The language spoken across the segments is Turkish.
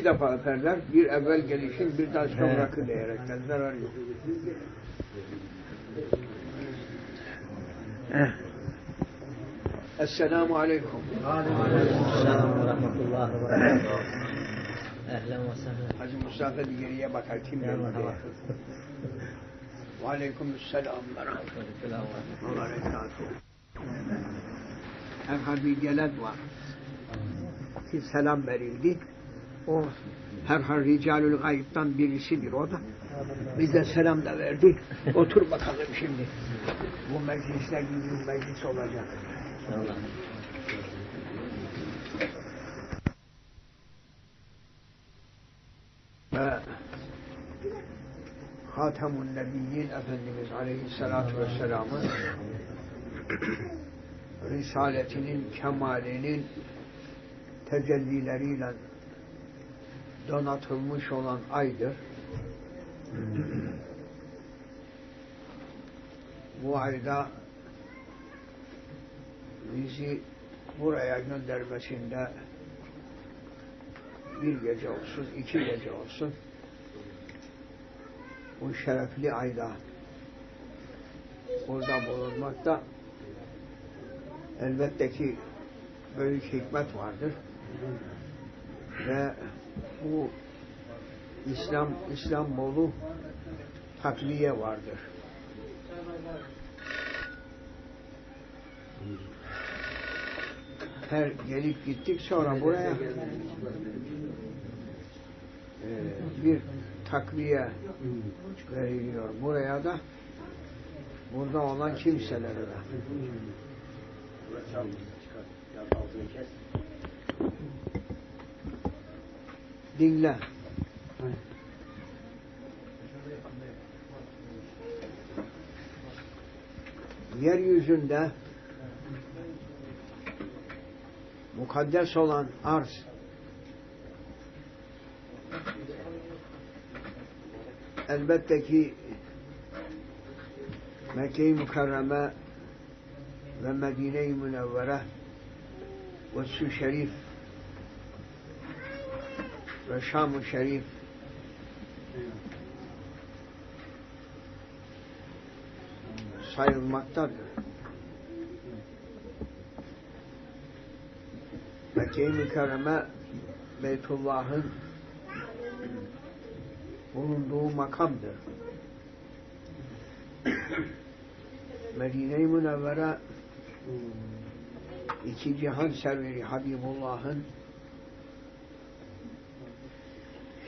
Bir defa öperler, bir evvel gelişin, bir daha sonraki diyerekten zarar yok. Esselamu Aleyküm. Selam ve rahmetullah ve berekatuhu. Ehlen ve sehlen. Hacı Mustafa bir geriye bakar kim Ya geldi diye. merhaba. Ve Aleyküm selam ve rahmetullah ve berekatuhu. Herhal bir gelen var. Ki selam verildi. O herhal ricalül gayiptan birisidir o da. Biz de selam da verdik. Otur bakalım şimdi. Bu meclisler gibi bir meclis olacak. İnşallah. ve Hatemun Nebiyyin Efendimiz Aleyhisselatü Vesselam'ın Risaletinin kemalinin tecellileriyle donatılmış olan aydır. Bu ayda bizi buraya göndermesinde bir gece olsun, iki gece olsun bu şerefli ayda burada bulunmakta elbette ki büyük hikmet vardır ve bu İslam İslam molu takviye vardır. Her gelip gittik sonra buraya e, bir takviye veriliyor buraya da burada olan kimselere de. Dinle. Yeryüzünde mukaddes olan arz elbette ki Mekke-i Mükerreme ve Medine-i Münevvere ve Su Şerif ve Şam-ı Şerif sayılmaktadır. Mekke-i Mükerreme Beytullah'ın bulunduğu makamdır. Medine-i Münevvere iki cihan serveri Habibullah'ın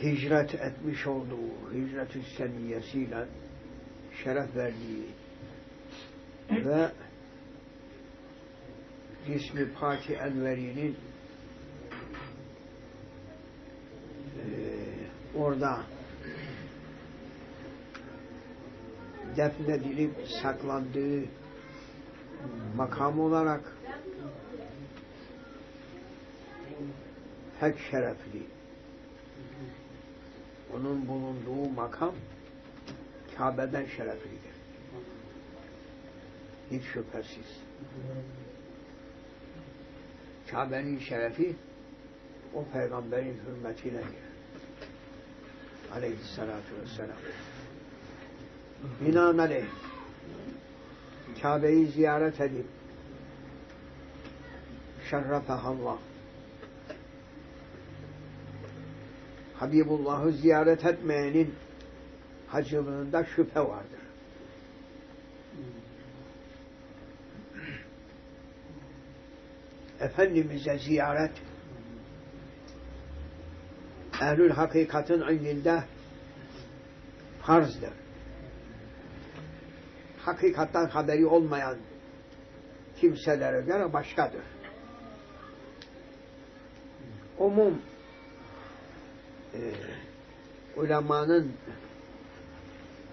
hicret etmiş olduğu hicret-ü seniyesiyle şeref verdiği ve cismi Paki Enveri'nin eee, orada defnedilip saklandığı makam olarak pek şerefli. Onun bulunduğu makam Kabe'den şereflidir. Hiç şüphesiz. Kabe'nin şerefi o peygamberin hürmetinedir. Aleyhissalatu vesselam. Binaenaleyh Kabe'yi ziyaret edip şerrefehallah Habibullah'ı ziyaret etmeyenin hacılığında şüphe vardır. Efendimiz'e ziyaret ehlül hakikatın indinde farzdır. Hakikattan haberi olmayan kimselere göre başkadır. Umum e, ulemanın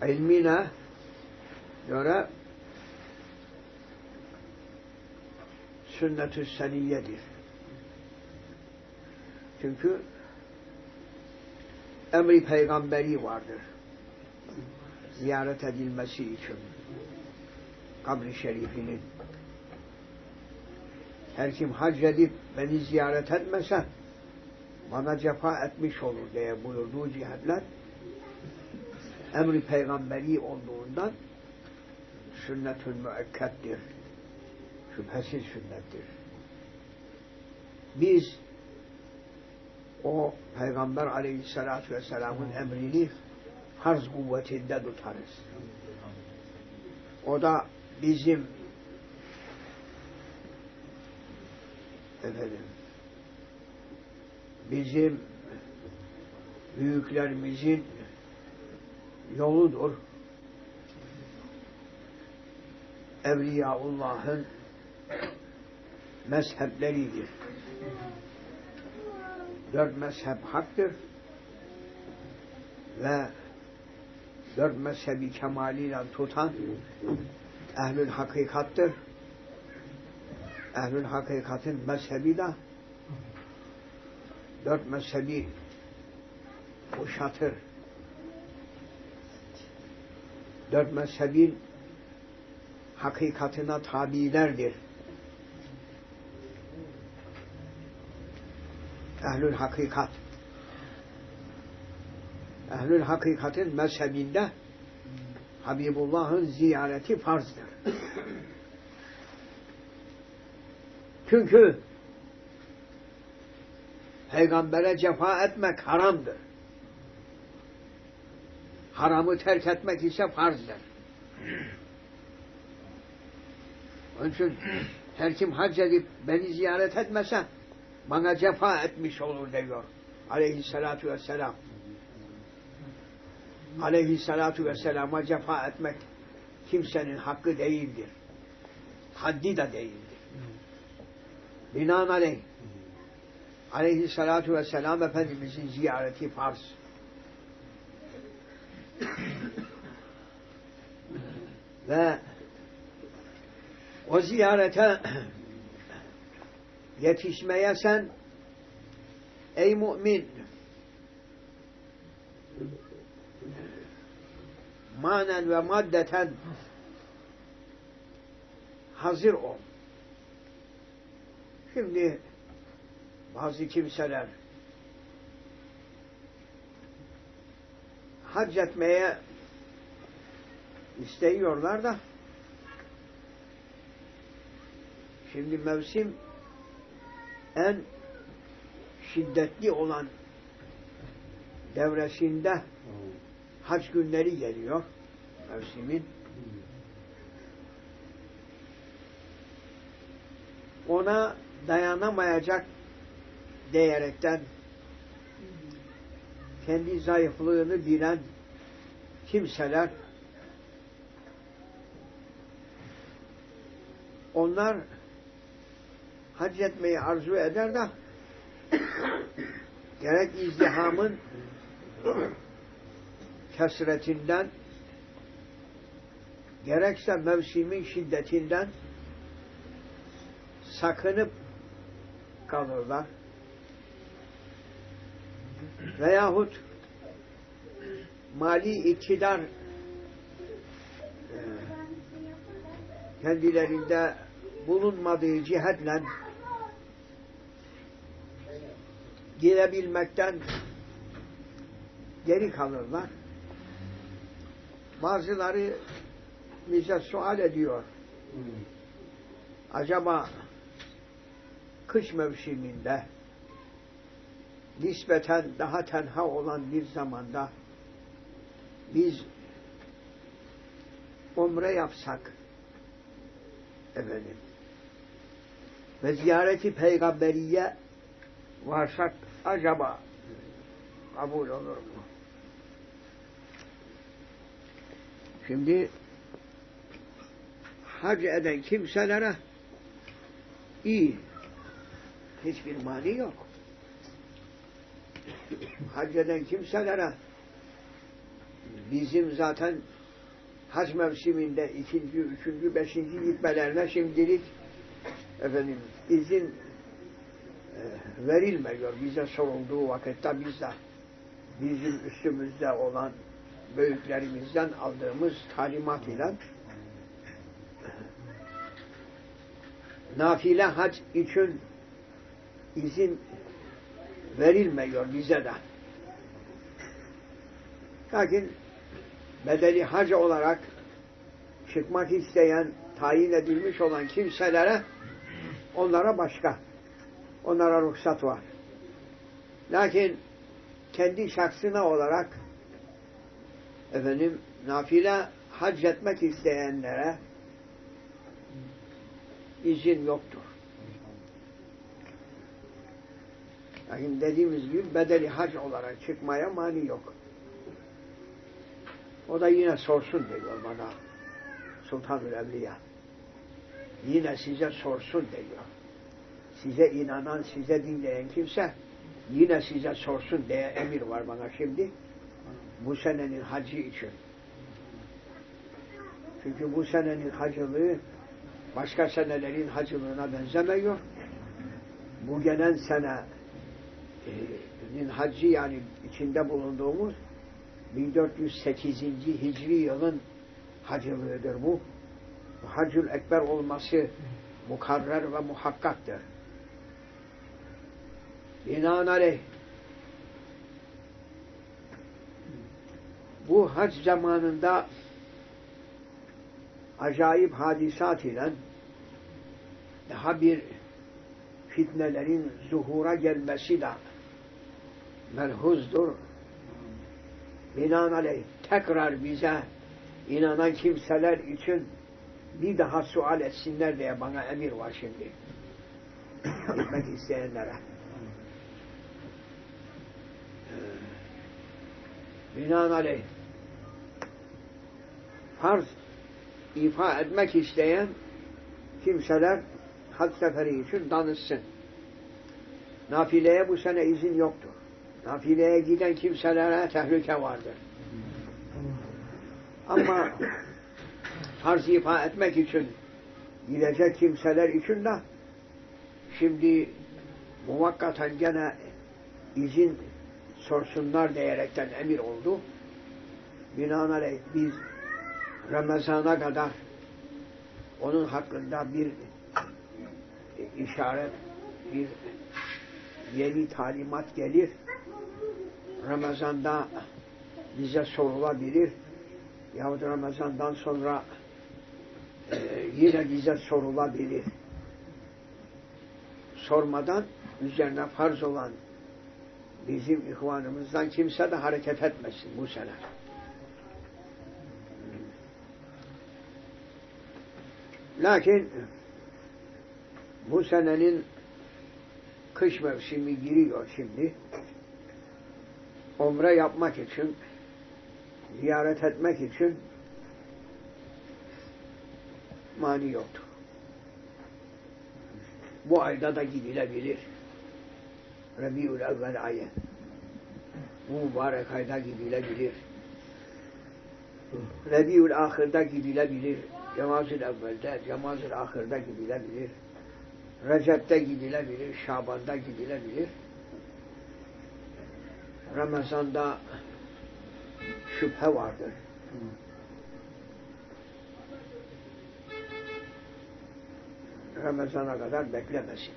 ilmine göre sünnet-ü seniyyedir. Çünkü emri peygamberi vardır. Ziyaret edilmesi için kabri şerifinin. Her kim hac edip beni ziyaret etmese bana cefa etmiş olur diye buyurduğu cihetler emri peygamberi olduğundan sünnetül müekkettir. Şüphesiz sünnettir. Biz o Peygamber aleyhissalatü vesselamın emrini farz kuvvetinde tutarız. O da bizim efendim bizim büyüklerimizin yoludur. Evliyaullah'ın mezhepleridir. Dört mezhep haktır ve dört mezhebi kemaliyle tutan ehlül hakikattır. Ehlül hakikatin mezhebi de dört mezhebi kuşatır. Dört mezhebin hakikatına tabilerdir. Ehlül hakikat. Ehlül hakikatin mezhebinde Habibullah'ın ziyareti farzdır. Çünkü peygambere cefa etmek haramdır. Haramı terk etmek ise farzdır. Onun için her kim hac edip beni ziyaret etmese bana cefa etmiş olur diyor. Aleyhissalatu vesselam. Aleyhissalatu vesselama cefa etmek kimsenin hakkı değildir. Haddi de değildir. Binaenaleyh Aleyhissalatu vesselam Efendimizin ziyareti farz. Ve o ziyarete yetişmeye sen ey mümin manen ve maddeten hazır ol. Şimdi bazı kimseler hac etmeye isteyiyorlar da şimdi mevsim en şiddetli olan devresinde hac günleri geliyor mevsimin. Ona dayanamayacak diyerekten kendi zayıflığını bilen kimseler onlar hac etmeyi arzu eder de gerek izdihamın kesretinden gerekse mevsimin şiddetinden sakınıp kalırlar. Veyahut mali iktidar e, kendilerinde bulunmadığı cihetle girebilmekten geri kalırlar. Bazıları bize sual ediyor. Acaba kış mevsiminde nispeten daha tenha olan bir zamanda biz umre yapsak efendim ve ziyareti peygamberiye varsak acaba kabul olur mu? Şimdi hac eden kimselere iyi. Hiçbir mani yok. Hac eden kimselere bizim zaten hac mevsiminde ikinci, üçüncü, beşinci gitmelerine şimdilik efendim izin e, verilmiyor. Bize sorulduğu vakitte biz de bizim üstümüzde olan büyüklerimizden aldığımız talimat ile nafile hac için izin verilmiyor bize de. Lakin bedeli hac olarak çıkmak isteyen, tayin edilmiş olan kimselere onlara başka. Onlara ruhsat var. Lakin kendi şahsına olarak efendim nafile hac etmek isteyenlere izin yoktur. Lakin dediğimiz gibi bedeli hac olarak çıkmaya mani yok. O da yine sorsun diyor bana Sultanül Evliya. Yine size sorsun diyor. Size inanan, size dinleyen kimse yine size sorsun diye emir var bana şimdi. Bu senenin hacı için. Çünkü bu senenin hacılığı başka senelerin hacılığına benzemiyor. Bu gelen senenin hacı yani içinde bulunduğumuz 1408. Hicri yılın hacılığıdır bu. Hacül Ekber olması mukarrer ve muhakkaktır. Binaenaleyh bu hac zamanında acayip hadisat ile daha bir fitnelerin zuhura gelmesi de melhuzdur. Binaenaleyh tekrar bize inanan kimseler için bir daha sual etsinler diye bana emir var şimdi. Gitmek isteyenlere. Binaenaleyh farz ifa etmek isteyen kimseler hac seferi için danışsın. Nafileye bu sene izin yoktur. Nafileye giden kimselere tehlike vardır. Ama farz ifa etmek için gidecek kimseler için de şimdi muvakkaten gene izin sorsunlar diyerekten emir oldu. Binaenaleyh biz Ramazan'a kadar onun hakkında bir işaret, bir yeni talimat gelir. Ramazan'da bize sorulabilir. Yahut Ramazan'dan sonra e, yine bize sorulabilir. Sormadan üzerine farz olan bizim ihvanımızdan kimse de hareket etmesin bu sene. Lakin bu senenin kış mevsimi giriyor şimdi. Umre yapmak için, ziyaret etmek için mani yoktur. Bu ayda da gidilebilir. Rabiül evvel ayı. Bu mübarek ayda gidilebilir. Rabiül ahirde gidilebilir. Cemazül evvelde, Cemazül ahirde gidilebilir. Recep'te gidilebilir, Şaban'da gidilebilir. Ramazan'da şüphe vardır. Ramazan'a kadar beklemesin.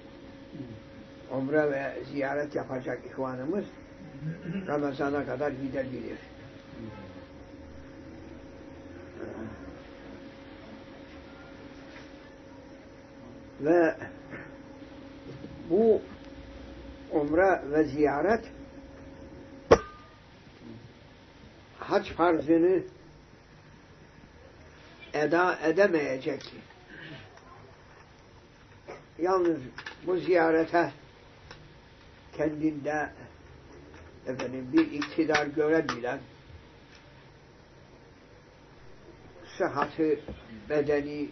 Umre ve ziyaret yapacak ihvanımız Ramazan'a kadar gidebilir. Ve bu umre ve ziyaret hac farzını eda edemeyecek. Yalnız bu ziyarete kendinde efendim bir iktidar görebilen sıhhatı bedeni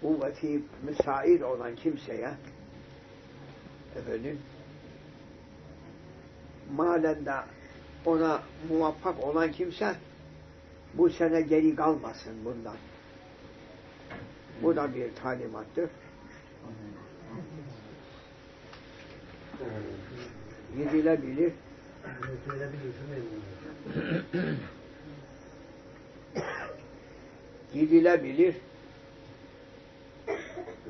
kuvveti müsait olan kimseye efendim malen de ona muvaffak olan kimse bu sene geri kalmasın bundan. Bu da bir talimattır. Gidilebilir. Gidilebilir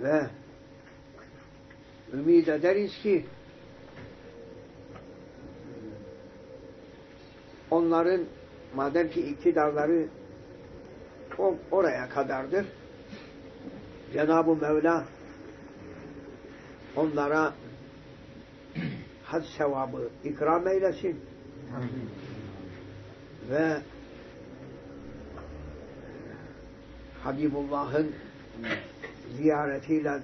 ve ümit ederiz ki onların madem ki iktidarları o, oraya kadardır. Cenab-ı Mevla onlara had sevabı ikram eylesin ve Habibullah'ın ziyaretiyle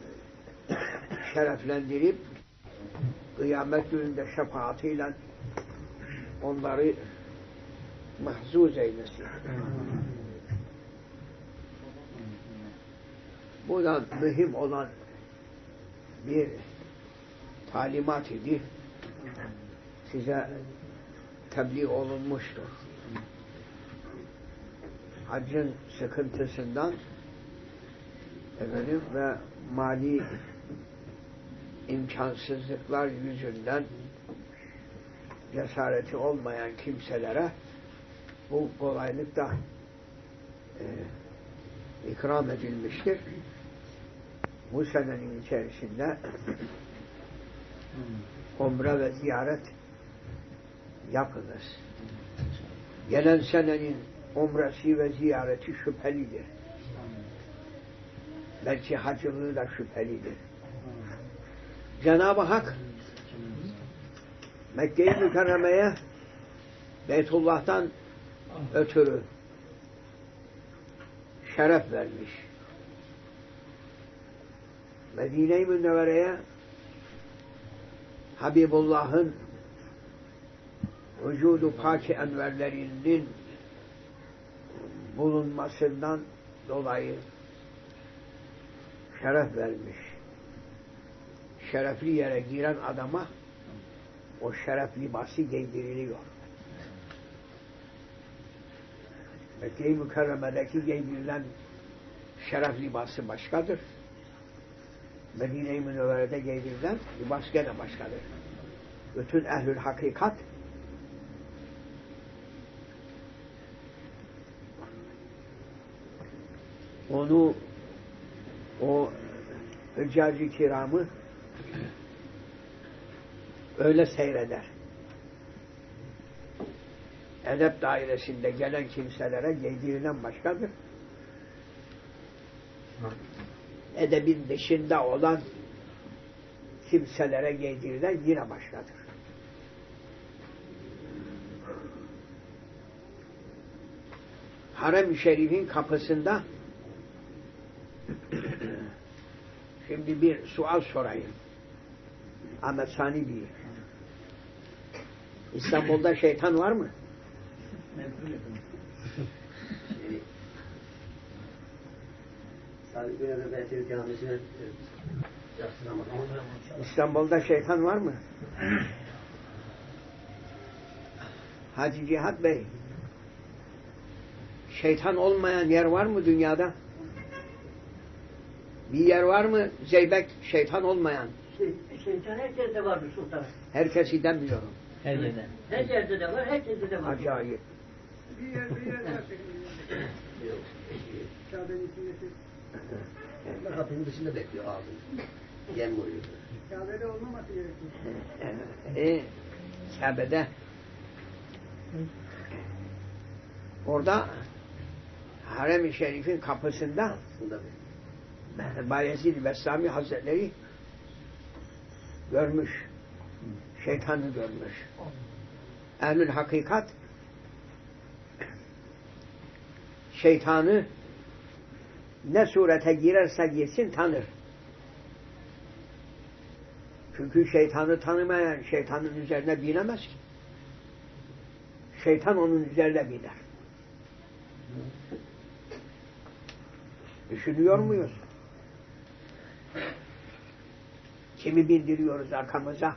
şereflendirip kıyamet gününde şefaatiyle onları mahzuz eylesin. Buradan mühim olan bir talimat idi. Size tebliğ olunmuştur. Haccın sıkıntısından efendim ve mali imkansızlıklar yüzünden cesareti olmayan kimselere bu kolaylık da e, ikram edilmiştir. Bu senenin içerisinde umre ve ziyaret yapınız. Gelen senenin umresi ve ziyareti şüphelidir. Belki hacılığı da şüphelidir. Cenab-ı Hak Mekke-i Mükerreme'ye Beytullah'tan ötürü şeref vermiş. Medine-i Münevvere'ye Habibullah'ın vücudu paki enverlerinin bulunmasından dolayı şeref vermiş. Şerefli yere giren adama o şeref libası giydiriliyor. Mekke-i Mükerreme'deki giydirilen şeref libası başkadır. Medine-i Münevvere'de giydirilen libas gene başkadır. Bütün ehlül hakikat onu o hüccacı kiramı öyle seyreder. Edep dairesinde gelen kimselere giydirilen başkadır. Edebin dışında olan kimselere giydirilen yine başkadır. Harem-i Şerif'in kapısında şimdi bir sual sorayım. Ahmet Sani değil. İstanbul'da şeytan var mı? İstanbul'da şeytan var mı? Hacı Cihat Bey, şeytan olmayan yer var mı dünyada? Bir yer var mı Zeybek şeytan olmayan? Şey, şeytan herkeste vardır sultan. Herkesi demiyorum. Her yerden. Her yerde de var, herkeste de var. Acayip. Bir yer bir yer var. Kabe'nin içindeki. Onlar kapının dışında bekliyor abi. Yem koyuyor. Kabe'de olmaması gerekiyor. E, Kabe'de orada Harem-i Şerif'in kapısında Bayezid Bestami Hazretleri görmüş. Şeytanı görmüş. Ehlül hakikat şeytanı ne surete girerse girsin tanır. Çünkü şeytanı tanımayan şeytanın üzerine binemez ki. Şeytan onun üzerine biner. Düşünüyor muyuz? Kimi bindiriyoruz arkamıza?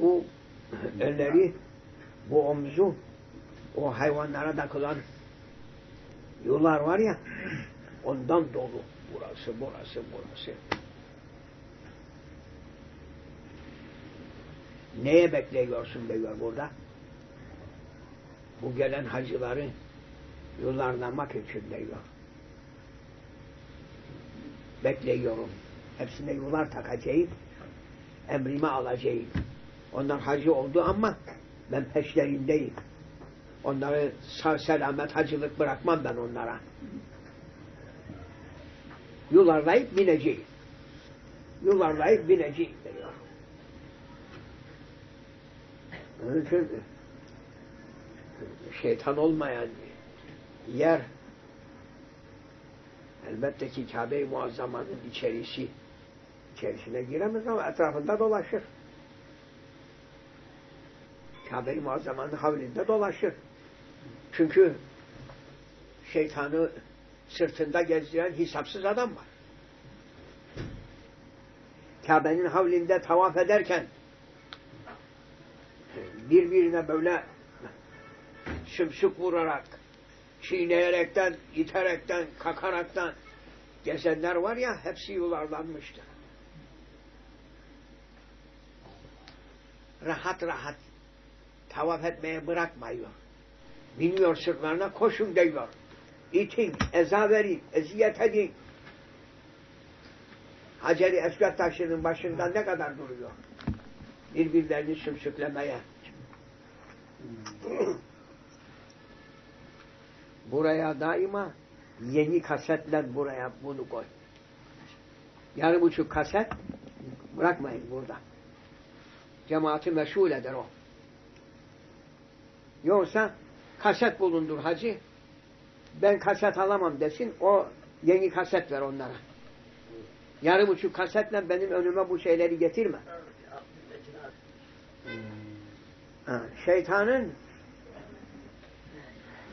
Bu elleri, bu omzu, o hayvanlara takılan yollar var ya, ondan dolu. Burası, burası, burası. Neye bekliyorsun diyor burada? Bu gelen hacıları yollarlamak için diyor. Bekliyorum. Hepsine yollar takacağım. Emrime alacağım. Onlar hacı oldu ama Ben peşlerindeyim. Onları sağ selamet hacılık bırakmam ben onlara. Yularlayıp bineceğim. Yularlayıp bineceğim diyor. Onun için şeytan olmayan yer elbette ki Kabe-i Muazzama'nın içerisi içerisine giremez ama etrafında dolaşır. Kabe-i Muazzama'nın havlinde dolaşır. Çünkü şeytanı sırtında gezdiren hesapsız adam var. Kabe'nin havlinde tavaf ederken birbirine böyle sümsük vurarak, çiğneyerekten, iterekten, kakaraktan gezenler var ya hepsi yularlanmıştır. Rahat rahat tavaf etmeye bırakmıyor. Biniyor sırtlarına koşun diyor. İtin, eza verin, eziyet edin. Haceri Esved taşının başında ne kadar duruyor? Birbirlerini sümsüklemeye. buraya daima yeni kasetle buraya bunu koy. Yarım buçuk kaset bırakmayın burada. Cemaati meşgul eder o. Yoksa kaset bulundur hacı. Ben kaset alamam desin. O yeni kaset ver onlara. Yarım buçuk kasetle benim önüme bu şeyleri getirme. Ha, şeytanın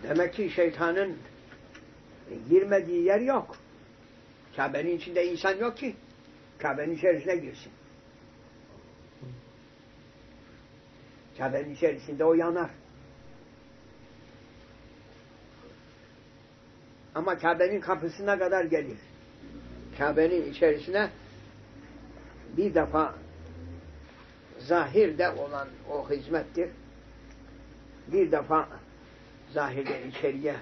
demek ki şeytanın girmediği yer yok. Kabe'nin içinde insan yok ki. Kabe'nin içerisine girsin. Kabe'nin içerisinde o yanar. Ama Kabe'nin kapısına kadar gelir. Kabe'nin içerisine bir defa zahirde olan o hizmettir. Bir defa zahirde içeriye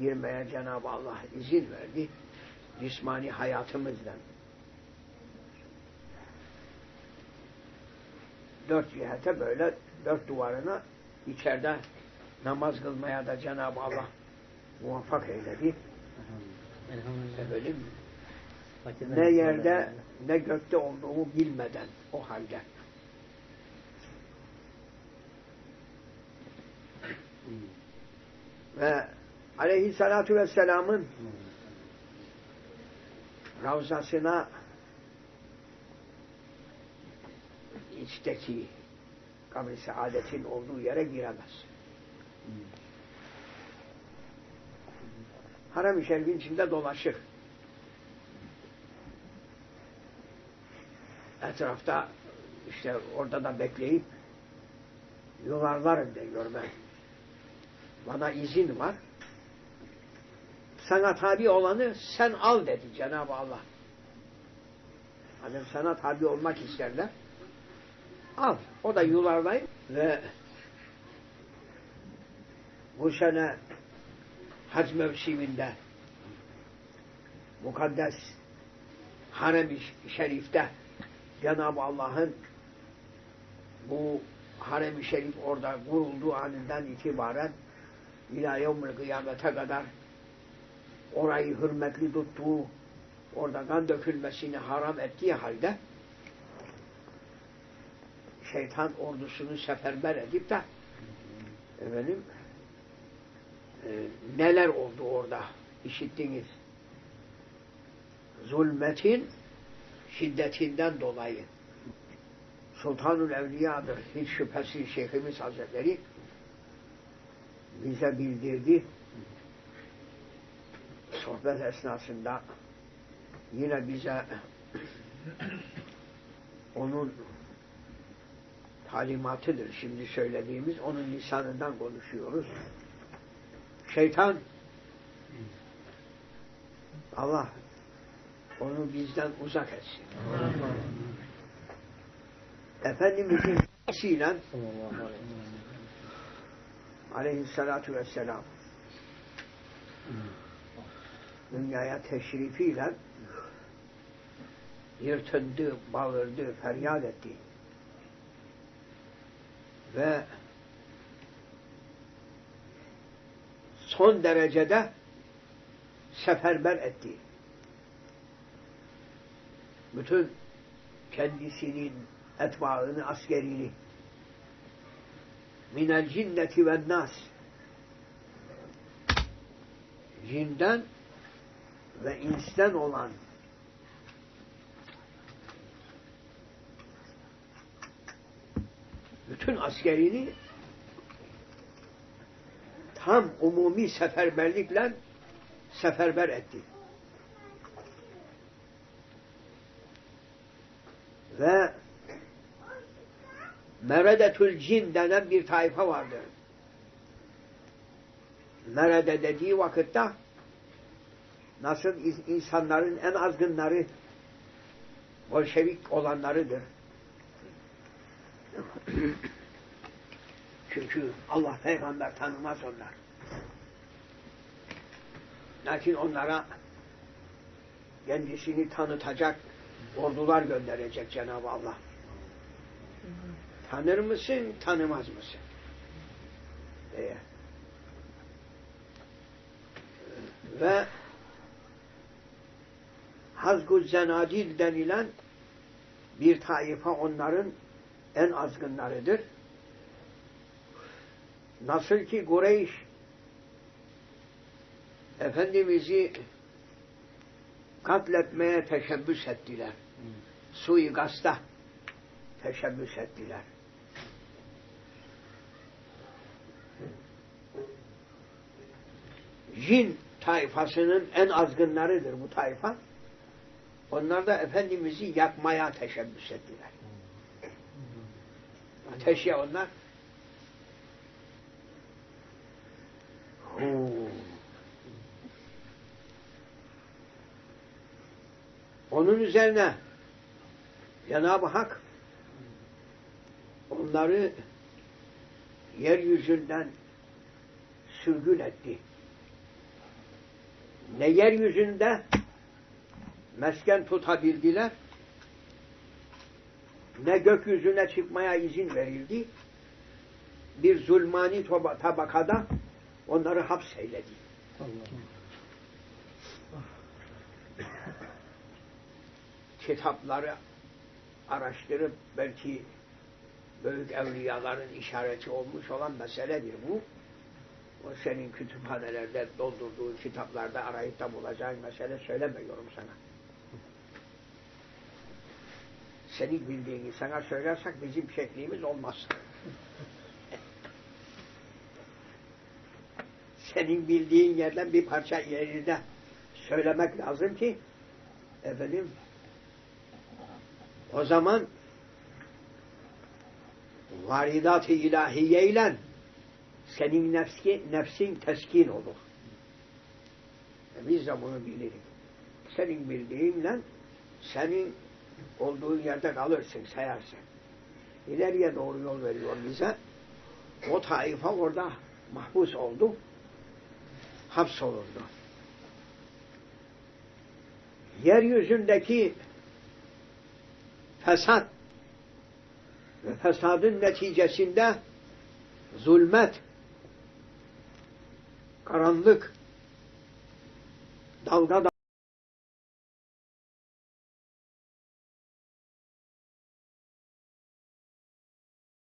girmeye Cenab-ı Allah izin verdi. Cismani hayatımızdan. Dört cihete böyle dört duvarına içeride namaz kılmaya da Cenab-ı Allah muvaffak eyledi. Efendim, ne yerde ne gökte olduğumu bilmeden o halde. Ve aleyhissalatu vesselamın ravzasına içteki kabri saadetin olduğu yere giremez. Harem-i Şerif'in içinde dolaşır. Etrafta işte orada da bekleyip yuvarlarım diyor ben. Bana izin var. Sana tabi olanı sen al dedi Cenab-ı Allah. Hani sana tabi olmak isterler. Al. O da yularlayın ve bu sene hac mevsiminde. Mukaddes harem-i şerifte Cenab-ı Allah'ın bu harem-i şerif orada kurulduğu anından itibaren ila yevmil kıyamete kadar orayı hürmetli tuttuğu orada kan dökülmesini haram ettiği halde şeytan ordusunu seferber edip de efendim e, neler oldu orada? İşittiniz. Zulmetin şiddetinden dolayı. Sultanul Evliya'dır hiç şüphesiz Şeyhimiz Hazretleri bize bildirdi. Sohbet esnasında yine bize onun talimatıdır. Şimdi söylediğimiz onun lisanından konuşuyoruz şeytan Allah onu bizden uzak etsin Efendimizin ile aleyhissalatu vesselam dünyaya teşrifiyle yırtındı, bağırdı, feryat etti. ve son derecede seferber etti. Bütün kendisinin etbaını, askerini minel cinneti ve nas cinden ve insten olan bütün askerini tam umumi seferberlikle seferber etti. Ve meredetül cin denen bir tayfa vardır. Merede dediği vakitte nasıl insanların en azgınları Bolşevik olanlarıdır. Çünkü Allah peygamber tanımaz onlar. Lakin onlara kendisini tanıtacak ordular gönderecek Cenab-ı Allah. Tanır mısın, tanımaz mısın? Diye. Ve Hazgu Zenadil denilen bir taife onların en azgınlarıdır. Nasıl ki Kureyş Efendimiz'i katletmeye teşebbüs ettiler. Suikasta teşebbüs ettiler. Jin tayfasının en azgınlarıdır bu tayfa. Onlar da Efendimiz'i yakmaya teşebbüs ettiler. Ateşe onlar. Onun üzerine Cenab-ı Hak onları yeryüzünden sürgün etti. Ne yeryüzünde mesken tutabildiler, ne gökyüzüne çıkmaya izin verildi, bir zulmani tabakada onları hapseyledi. Kitapları araştırıp belki büyük evliyaların işareti olmuş olan meseledir bu. O senin kütüphanelerde doldurduğun kitaplarda arayıp da bulacağın mesele söylemiyorum sana. Senin bildiğini sana söylersek bizim şeklimiz olmaz. Senin bildiğin yerden bir parça ileride söylemek lazım ki efendim o zaman varidat-ı ilahiye ile senin nefsi, nefsin teskin olur. E biz de bunu biliriz. Senin bildiğinle senin olduğun yerde kalırsın, sayarsın. İleriye doğru yol veriyor bize. O taife orada mahpus oldu. Hapsolundu. Yeryüzündeki fesat ve fesadın neticesinde zulmet, karanlık, dalga